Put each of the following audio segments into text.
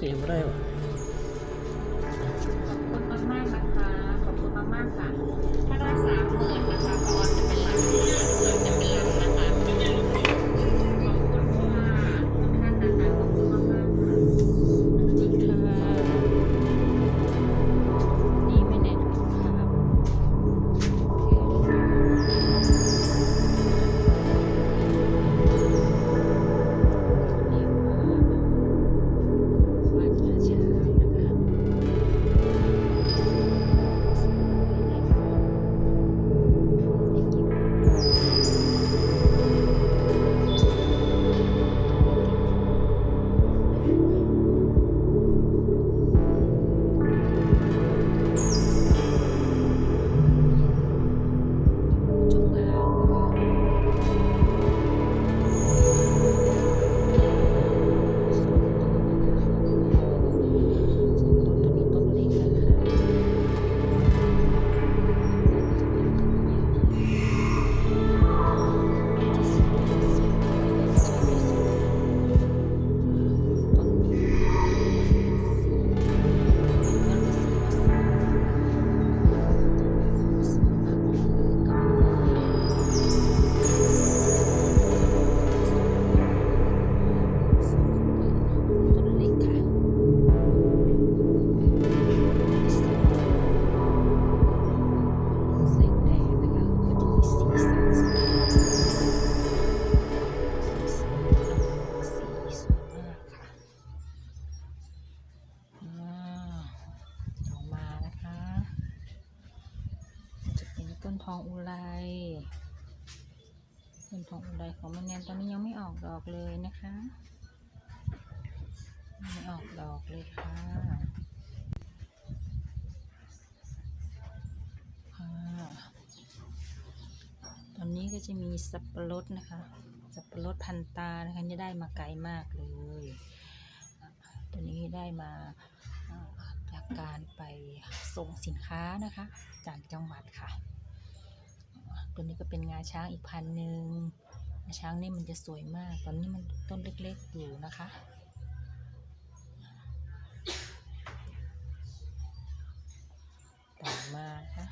เก็ ต้นทองอุไรของมันแนนตอนนี้ยังไม่ออกดอกเลยนะคะ ไม่ออกดอกเลยค่ะตอนนี้ก็จะมีสับปะรดนะคะ สับปะรดพันตานะคะนี่ได้มาไกลมากเลย ตัวนี้ได้มาจากการไปส่งสินค้านะคะ จากจังหวัดค่ะ ตัวนี้ก็เป็นงาช้างอีกพันหนึ่งงาช้างนี่มันจะสวยมาก ตอนนี้มันต้นเล็กๆอยู่นะคะต่อมาค่ะ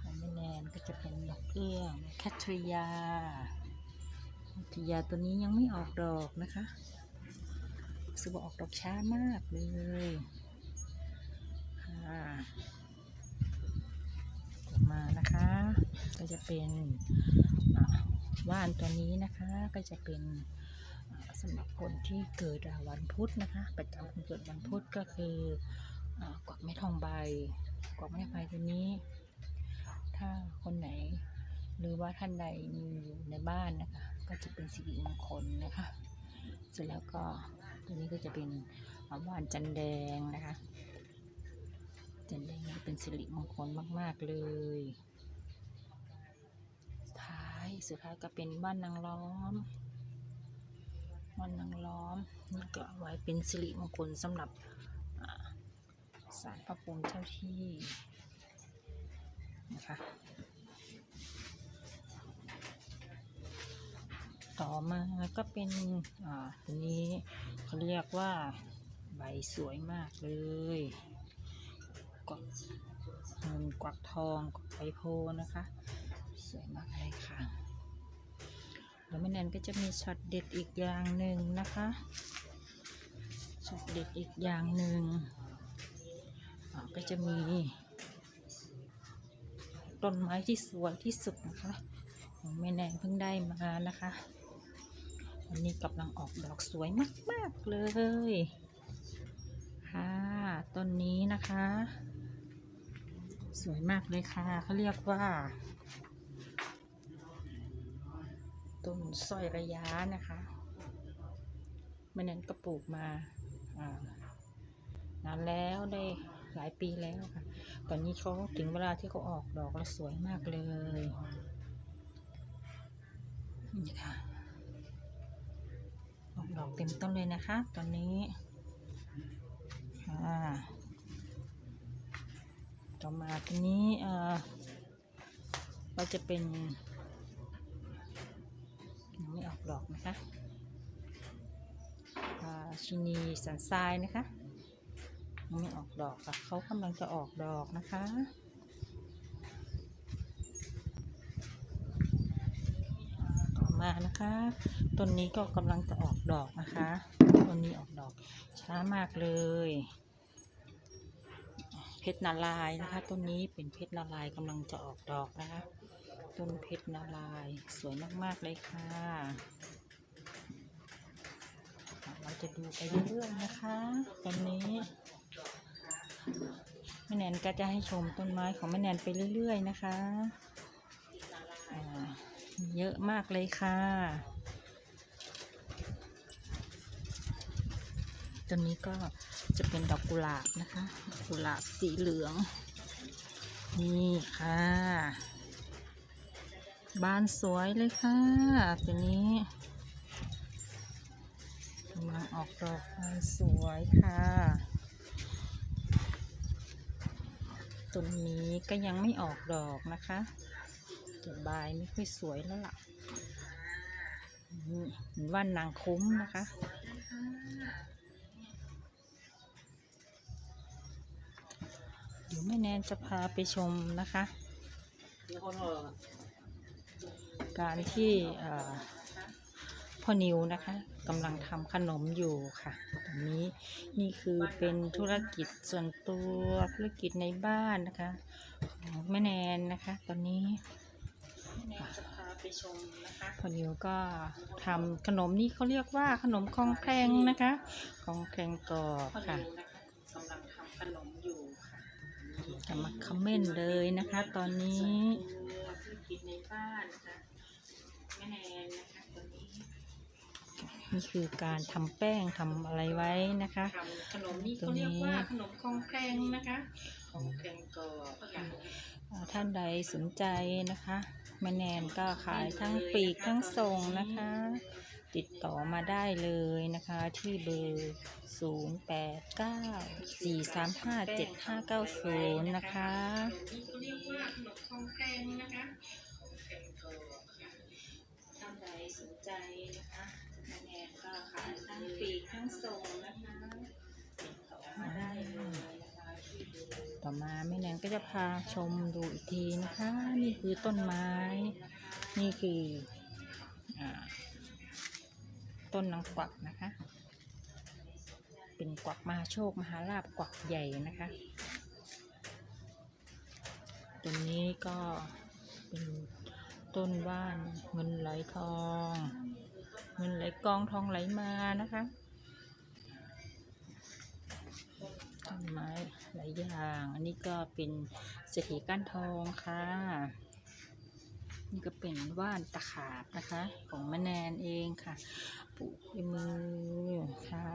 ของแม่แนนก็จะเป็นดอกเอื้องแคทริยาแคทริยาตัวนี้ยังไม่ออกดอกนะคะรู้สึกว่าออกดอกช้ามากเลยค่ะ ต่อมานะคะ ก็จะเป็นว่านตัวนี้นะคะก็จะเป็นสำหรับคนที่เกิดอ่าวันพุธนะคะประจำวันเกิดวันพุธก็คือกวักแม่ทองใบกวักแม่ทองใบตัวนี้ ถ้าคนไหน หรือว่าท่านใดมีอยู่ในบ้านนะคะ ก็จะเป็นสิริมงคลนะคะ เสร็จแล้วก็ตัวนี้ก็จะเป็นอ่าว่านจันแดงนะคะจันแดงเป็นสิริมงคลมาก ๆ เลย สุดท้ายก็เป็นบ้านนางล้อมบ้านนางล้อมนี่ก็ไว้เป็นสิริมงคลสำหรับอ่าศาลพระภูมิเจ้าที่นะคะต่อมาก็เป็นอ่าตัวนี้เขาเรียกว่าใบสวยมากเลยกวักเงินกวักทองกวักใบโพนะคะ สวยมากเลยค่ะ แล้วแม่แนนก็จะมีช็อตเด็ดอีกอย่างหนึ่งนะคะช็อตเด็ดอีกอย่างหนึ่งก็จะมี ต้นไม้ที่สวยที่สุดนะคะของแม่แนนเพิ่งได้มานะคะวันนี้กำลังออกดอกสวยมาก ๆ เลยค่ะต้นนี้นะคะ สวยมากเลยค่ะเขาเรียกว่า ต้นสร้อยระยะนะคะแม่นันก็ปลูกมาานานแล้วได้หลายปีแล้วค่ะ ตอนนี้เขาถึงเวลาที่เขาออกดอกแล้วสวยมากเลย นี่ค่ะ ออกดอกเต็มต้นเลยนะคะ ตอนนี้อ่าต่อมาทีนี้เราจะเป็น ไม่ออกดอกนะคะชินีสันทรายนะคะยังไม่ออกดอกค่ะเขากำลังจะออกดอกนะคะต่อมานะคะต้นนี้ก็กำลังจะออกดอกนะคะต้นนี้ออกดอกช้ามากเลยเพชรนาลายนะคะต้นนี้เป็นเพชรนาลายกำลังจะออกดอกนะคะ ต้นเพชรนาลายสวยมาก ๆ เลยค่ะ เราจะดูไปเรื่อยๆนะคะตอนนี้แม่แนนก็จะให้ชมต้นไม้ของแม่แนนไปเรื่อย ๆ นะคะ เยอะมากเลยค่ะ ต้นนี้ก็จะเป็นดอกกุหลาบนะคะ กุหลาบสีเหลือง นี่ค่ะ บานสวยเลยค่ะตัวนี้กำลังออกดอกบานสวยค่ะต้นนี้ก็ยังไม่ออกดอกนะคะจะใบายไม่ค่อยสวยแล้วล่ะเห็นว่านางคุ้มนะคะ เดี๋ยวแม่แนนจะพาไปชมนะคะ การที่เอ่อพ่อนิวนะคะกำลังทำขนมอยู่ค่ะตอนนี้นี่คือเป็นธุรกิจส่วนตัวธุรกิจในบ้านนะคะของแม่แนนนะคะ ตอนนี้จะพาไปชมนะคะพ่อนิวก็ทำขนมนี่เขาเรียกว่าขนมคองแครงนะคะคองแครงกรอบค่ะกำลังทำขนมอยู่ค่ะจะมาคอมเมนต์เลยนะคะ ตอนนี้ธุรกิจในบ้านนะคะแม่แนนนะคะตอนนี้ นี่คือการทำแป้งทำอะไรไว้นะคะทำขนมนี่เขาเรียกว่าขนมคองแครงนะคะคองแครงกรอบค่ะอ่าท่านใดสนใจนะคะแม่แนนก็ขายทั้งปีกทั้งส่งนะคะ ติดต่อมาได้เลยนะคะที่เบอร์ 0 8 9 4 3 5 7 5 9 0 นะคะเรียกว่าขนมคองแครงนะคะท่านใดสนใจนะคะแม่แนนก็ ขาทั้งปีกทั้งส่งนะคะต่อมาได้เลยนะคะต่อมาแม่แนนก็จะพาชมดูอีกทีนะคะ นี่คือต้นไม้ นี่คืออต้นนางกวักนะคะ เป็นกวักมหาโชคมหาลาบกวักใหญ่นะคะต้นนี้ก็เป็นต้นว่านเงินไหลทอง เงินไหลกองทองไหลมานะคะต้นไม้หลายอย่าง อันนี้ก็เป็นเศรษฐีก้านทองค่ะ นี่ก็เป็นว่านตะขาบนะคะ ของแม่แนนเองค่ะ ปลูกด้วยมือค่ะ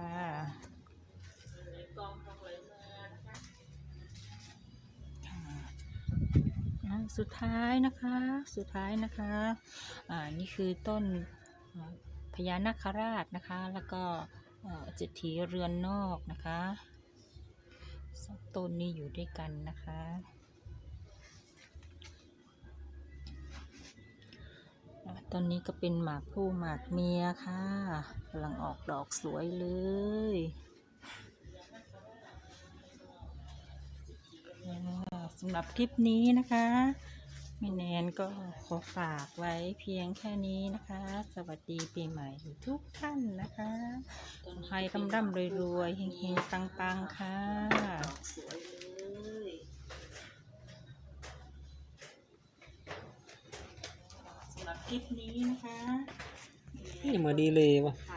สุดท้ายนะคะ สุดท้ายนะคะ อ่า นี่คือต้น พญานาคราชนะคะ แล้วก็เอ่อเศรษฐีเรือนนอกนะคะสองต้นนี้อยู่ด้วยกันนะคะ ตอนนี้ก็เป็นหมากผู้หมากเมียค่ะกำลังออกดอกสวยเลยสำหรับคลิปนี้นะคะ ม่แนนก็ขอฝากไว้เพียงแค่นี้นะคะ สวัสดีปีใหม่ทุกท่านนะคะขอให้ร่ำร่ำรวยรวยๆเฮงๆปังๆค่ะสวยเลยสำหรับคลิปนี้นะคะ นี่มาดีเลยวะถ่าย